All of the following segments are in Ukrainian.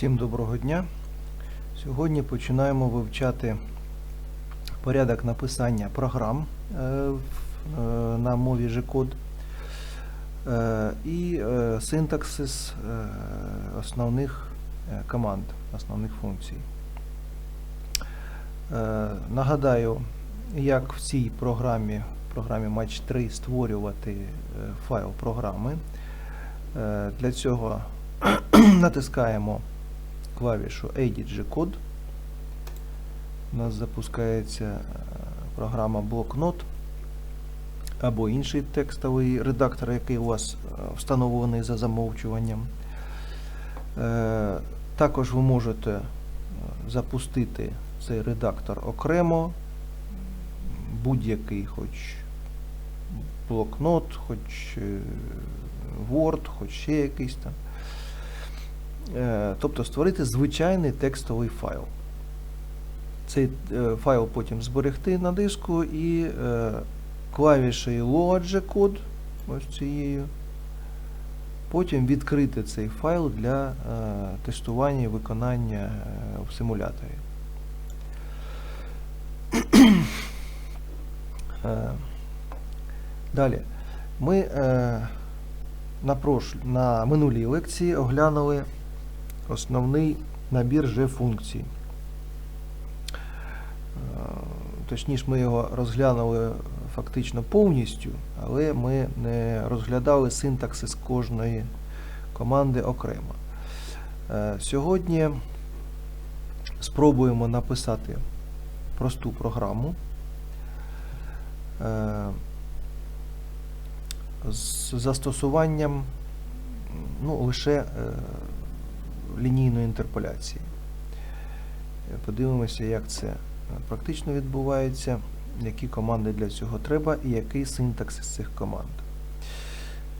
Всім доброго дня. Сьогодні починаємо вивчати порядок написання програм е, е, на мові G-Code е, і синтаксис основних команд, основних функцій. Нагадаю, як в цій програмі, програмі Match 3 створювати файл програми. Для цього натискаємо клавішу G-Code. У нас запускається е, програма блокнот або інший текстовий редактор, який у вас е, встановлений за замовчуванням. Е, Також ви можете запустити цей редактор окремо, будь-який, хоч блокнот, хоч Word, хоч ще якийсь там. Е, Тобто створити звичайний текстовий файл. Цей е, файл потім зберегти на диску і е, клавішею Load код ось цією. Потім відкрити цей файл для тестування і виконання в симуляторі. Далі. Ми на минулій лекції оглянули основний набір G-функцій. Е, Точніше, ми його розглянули фактично повністю, але ми не розглядали синтаксис кожної команди окремо. Е, Сьогодні спробуємо написати просту програму. е, з застосуванням ну, лише лінійної інтерполяції. Е, Подивимося, як це е, практично відбувається, які команди для цього треба і який синтаксис цих команд.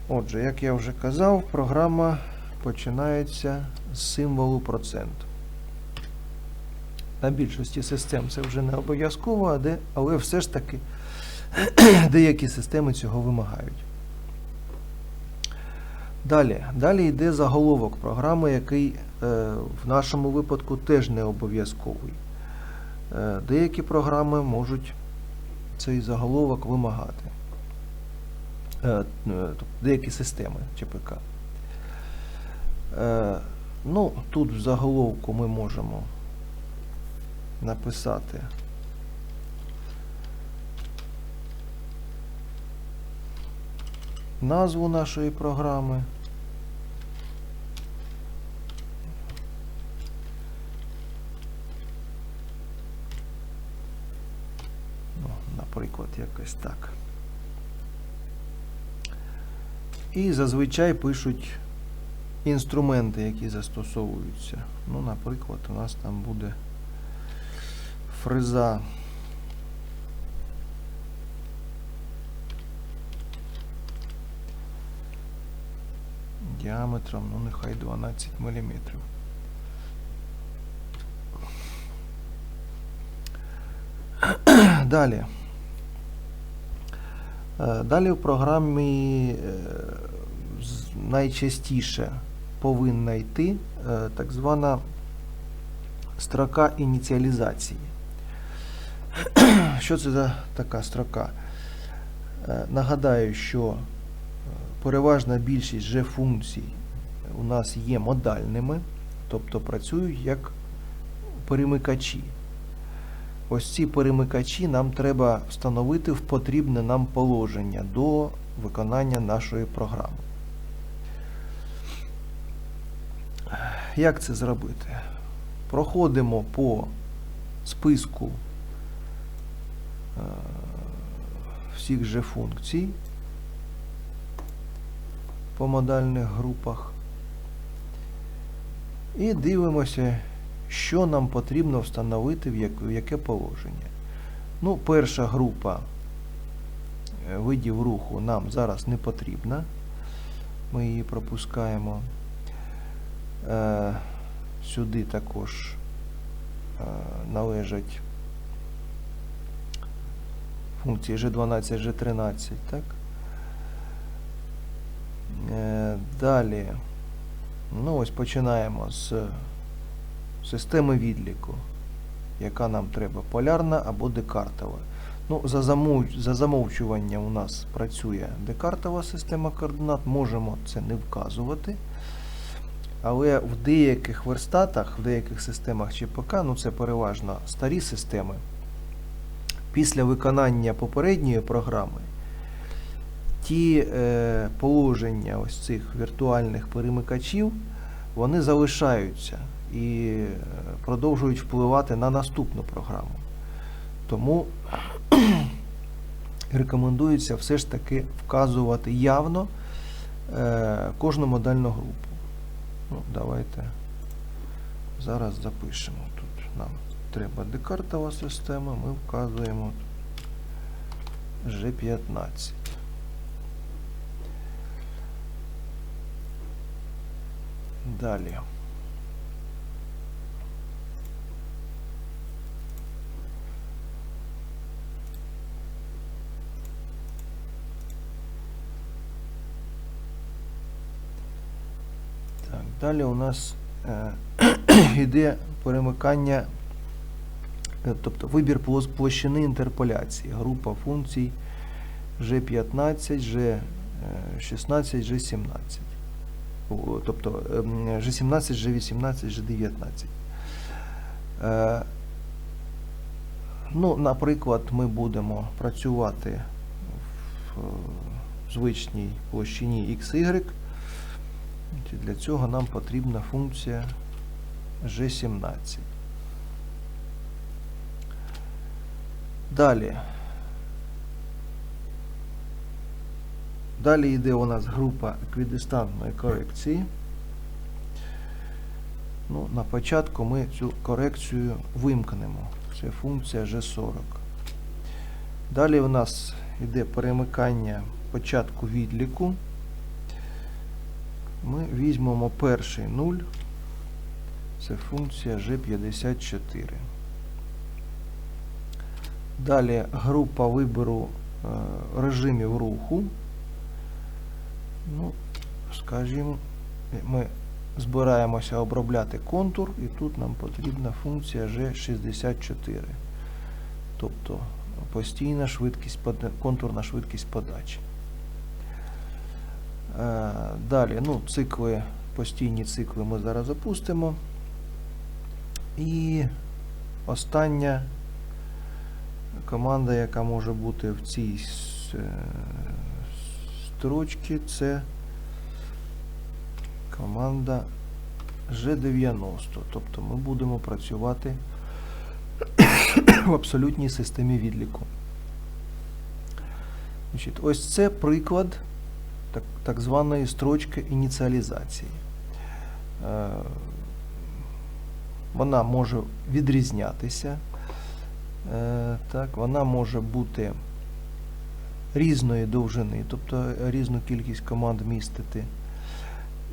Отже, як я вже казав, програма починається з символу процент. На більшості систем це вже не обов'язково, але все ж таки деякі системи цього вимагають. Далі, далі йде заголовок програми, який е, в нашому випадку теж не обов'язковий. Е, деякі програми можуть цей заголовок вимагати. Е, тобто деякі системи ЧПК. Ну, тут в заголовку ми можемо написати назву нашої програми. Ну, наприклад, якось так. І зазвичай пишуть інструменти, які застосовуються. Ну, наприклад, у нас там буде фреза. Діаметром, ну нехай 12 мм. Далі. Е, Далі в програмі е, найчастіше повинна йти е, так звана строка ініціалізації. Що це за така строка? Нагадаю, що переважна більшість G-функцій у нас є модальними, тобто працюють як перемикачі. Ось ці перемикачі нам треба встановити в потрібне нам положення до виконання нашої програми. Як це зробити? Проходимо по списку е, всіх же функцій по модальних групах. І дивимося, що нам потрібно встановити в яке положення. Ну, перша група е, видів руху нам зараз не потрібна. Ми її пропускаємо. Е, Сюди також е, належать функції G12, G13, так? Е, Далі. Ну, ось починаємо з системи відліку, яка нам треба, полярна або декартова. Ну, за, за замовчування у нас працює декартова система координат, можемо це не вказувати. Але в деяких верстатах, в деяких системах ЧПК, ну це переважно старі системи, після виконання попередньої програми ті е, положення ось цих віртуальних перемикачів, вони залишаються і е, продовжують впливати на наступну програму. Тому рекомендується все ж таки вказувати явно е, кожну модельну групу. Ну, давайте зараз запишемо. Тут нам треба декартова система, ми вказуємо G15. Далі. Так, далі у нас е, йде перемикання, е, тобто вибір площини інтерполяції, група функцій G15, G16, G17. Тобто ем, G17, G18, G19. Е, Ну, наприклад, ми будемо працювати в е, звичній площині XY. Для цього нам потрібна функція G17. Далі. Далі йде у нас група еквідистантної корекції. Ну, на початку ми цю корекцію вимкнемо. Це функція G40. Далі у нас йде перемикання початку відліку. Ми візьмемо перший 0. Це функція G54. Далі група вибору е, режимів руху. Ну, скажімо, ми збираємося обробляти контур, і тут нам потрібна функція G64. Тобто постійна швидкість, контурна швидкість подачі. Е, Далі, ну, цикли, постійні цикли ми зараз запустимо. І остання команда, яка може бути в цій с- е, це команда G90. Тобто ми будемо працювати в абсолютній системі відліку. Значить, ось це приклад так, так званої строчки ініціалізації. Е, Вона може відрізнятися. Е, Так, вона може бути різної довжини, тобто різну кількість команд містити,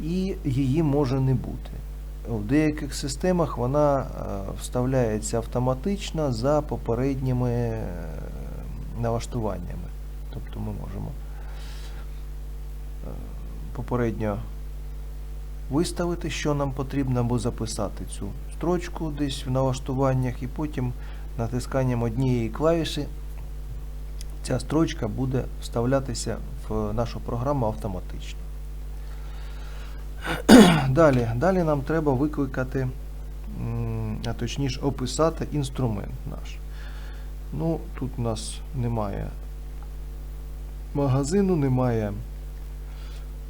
і її може не бути. В деяких системах вона е, вставляється автоматично за попередніми е, налаштуваннями. Тобто ми можемо е, попередньо виставити, що нам потрібно, або записати цю строчку десь в налаштуваннях, і потім натисканням однієї клавіші ця строчка буде вставлятися в нашу програму автоматично. Далі, далі нам треба викликати, а точніше описати інструмент наш. Ну, тут у нас немає магазину, немає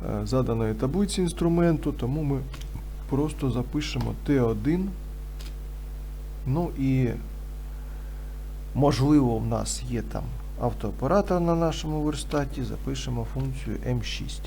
е, заданої таблиці інструменту, тому ми просто запишемо T1. Ну і можливо в нас є там автооператор на нашому верстаті, запишемо функцію M6.